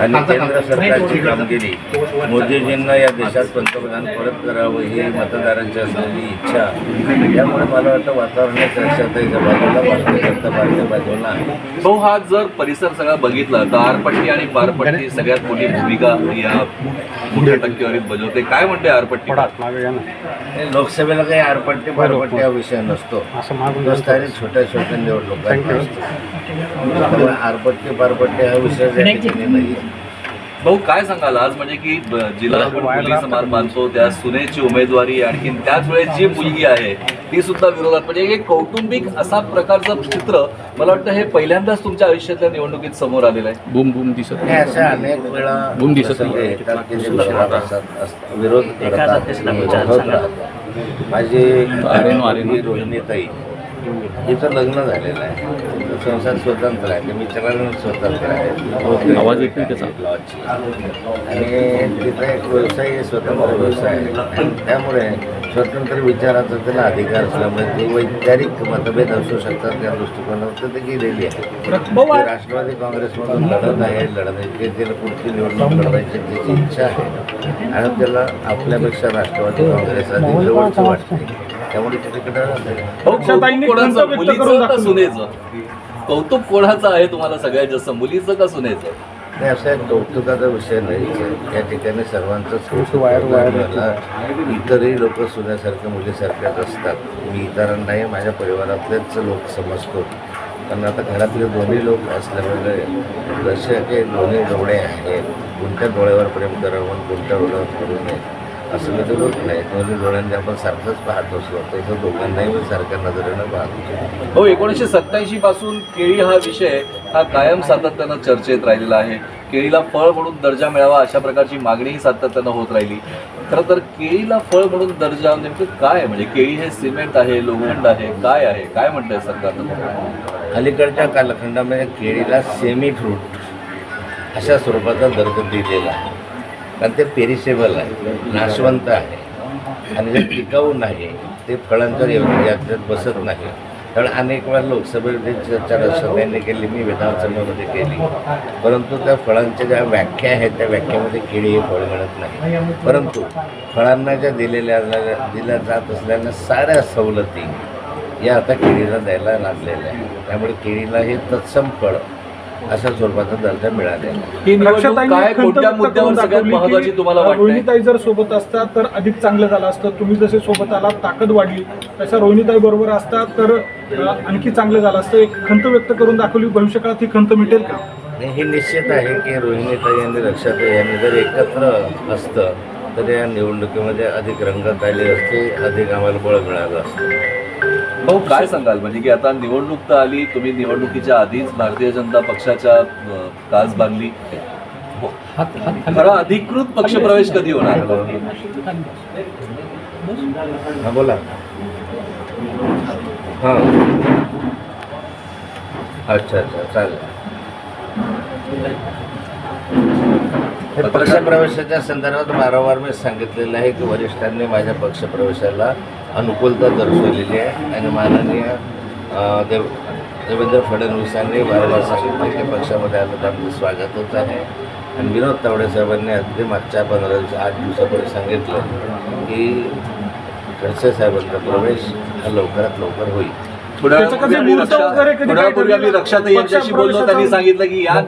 आणि केंद्र सरकारची कामगिरी. मोदीजींना या देशात पंतप्रधान परत करावं ही मतदारांची असलेली इच्छा. त्यामुळे मला वाटतं वातावरणाच्या चर्चेच्या बाजूला भारतीय जनता पार्टी बाजूला आहे. भाऊ हा जर परिसर सगळा बघितला तर आरपट्टी आणि पारपट्टी सगळ्यात मोठी भूमिका या मोठ्या टक्केवारीत बजावते. काय म्हणते आरपट्टी? लोकसभेला काही आरपट्टी पारपट्टी हा विषय नसतो. तो स्थानिक छोट्या छोट्या त्यामुळे आरपट्टी पारपट्टी हा विषय नाही भाऊ काय सांगाल आज? म्हणजे की ब- जिला आपण मुली समाज मानतो त्या सुनेची उमेदवारी आणखी त्याच वेळेस जी मुलगी आहे ती सुद्धा विरोधात. म्हणजे एक कौटुंबिक असा प्रकारचं चित्र मला वाटतं हे पहिल्यांदाच तुमच्या आयुष्यातल्या निवडणुकीत समोर आलेलं आहे. बूम बूम दिसत हे अशा अनेक वेळा बूम दिसत नाही. विरोध. माझी आरेनो. ही रोहिणीताई हिचं लग्न झालेलं आहे. संसार स्वतंत्र आहे. मी चलन स्वतंत्र आहे. आवाज त्याचा? लॉजची. आणि तिचा एक व्यवसाय स्वतंत्र व्यवसाय आहे. त्यामुळे स्वतंत्र विचाराचा त्याला अधिकार असल्यामुळे ते वैचारिक मतभेद असू शकतात त्या दृष्टिकोनातून ते गेलेली आहे. ते राष्ट्रवादी काँग्रेसमधून लढत आहे लढत आहे. ते त्याला पुढची निवडणूक लढवायची त्याची इच्छा आहे. आणि त्याला आपल्यापेक्षा राष्ट्रवादी काँग्रेस अधिक जवळचं वाटते त्यामुळे भाऊ, कौतुक कोणाचं? मुलीचं का सुनेचं? कौतुक कोणाचं आहे तुम्हाला सगळ्यात जास्त? मुलीचं का सुनेचं? नाही असा एक कौतुकाचा विषय नाही. या ठिकाणी सर्वांचंच इतरही लोक सुन्यासारख्या मुलीसारख्याच असतात. मी इतरांनाही माझ्या परिवारातलेच लोक समजतो. कारण आता घरातले दोन्ही लोक असल्यामुळे जसे काही दोन्ही डोळे आहेत. कोणत्या डोळ्यावर प्रेम करावं कोणत्या डोळ्यावर करू नये? असं कधी होत नाही. दोन्ही डोळ्यांनी आपण सारखंच पाहत असलो तसं दोघांनाही मी सारख्या नजरेनं पाहतो हो एकोणीसशे सत्याऐंशी पासून केळी हा विषय हा कायम सातत्यानं चर्चेत राहिलेला आहे. केळीला फळ म्हणून दर्जा मिळावा अशा प्रकारची मागणीही सातत्यानं होत राहिली. खरं तर केळीला फळ म्हणून दर्जा नेमकं काय? आहे म्हणजे केळी हे सिमेंट आहे लोखंड आहे काय आहे? काय म्हणतंय सरकार? अलीकडच्या कालखंडामध्ये केळीला सेमी फ्रूट अशा स्वरूपाचा दर्जा दिलेला आहे. कारण ते पेरिसेबल आहे नाशवंत आहे. आणि जे टिकाऊ नाही ते फळांतर एवढी याच्यात बसत नाही कारण अनेक वेळा लोकसभेमध्ये चर्चा सगळ्यांनी केली मी विधानसभेमध्ये केली. परंतु त्या फळांच्या ज्या व्याख्या आहेत त्या व्याख्यामध्ये केळी हे फळ मिळत नाही. परंतु फळांना ज्या दिलेल्या दिल्या जात असलेल्या साऱ्या सवलती या आता केळीला द्यायला लागलेल्या आहे त्यामुळे केळीला हे तत्सम फळ अशा स्वरूपाचा दर्जा मिळालेला ही काय कोणत्या मुद्द्यावर सगळ्यात महत्वाची तुम्हाला रोहिणीताई जर सोबत असतात तर अधिक चांगलं झालं असतं. तुम्ही जसे सोबत आलात ताकद वाढली. तशा रोहिणीताई बरोबर असतात तर आणखी चांगलं झालं असतं. एक खंत व्यक्त करून दाखवली भविष्यकाळात ही खंत मिटेल का? हे निश्चित आहे की रोहिणीताई आणि रक्षाताई यांनी जर एकत्र असतं तर या निवडणुकीमध्ये अधिक रंगत आली असते अधिक आम्हाला बळ मिळालं असतं. भाऊ काय सांगाल? म्हणजे की आता निवडणूक तर आली तुम्ही निवडणुकीच्या आधीच भारतीय जनता पक्षाच्या कास बांधली. हो. खरा अधिकृत पक्षप्रवेश कधी होणार? हां बोला. हा. अच्छा अच्छा चालेल. पक्षप्रवेशाच्या संदर्भात वारंवार मी सांगितलेलं आहे की वरिष्ठांनी माझ्या पक्षप्रवेशाला अनुकूलता दर्शवलेली आहे आणि माननीय देव देवेंद्र फडणवीसांनी वारंवार सांगितलं की पक्षामध्ये आलं तर आमचं स्वागतच आहे आणि विनोद तावडे साहेबांनी अगदी मागच्या पंधरा दिवस आठ दिवसापूर्वी सांगितलं की खडसे साहेबांचा प्रवेश हा लवकरात लवकर होईल थोड्या आम्ही? रक्षाताई यांच्याशी बोललो त्यांनी सांगितलं की या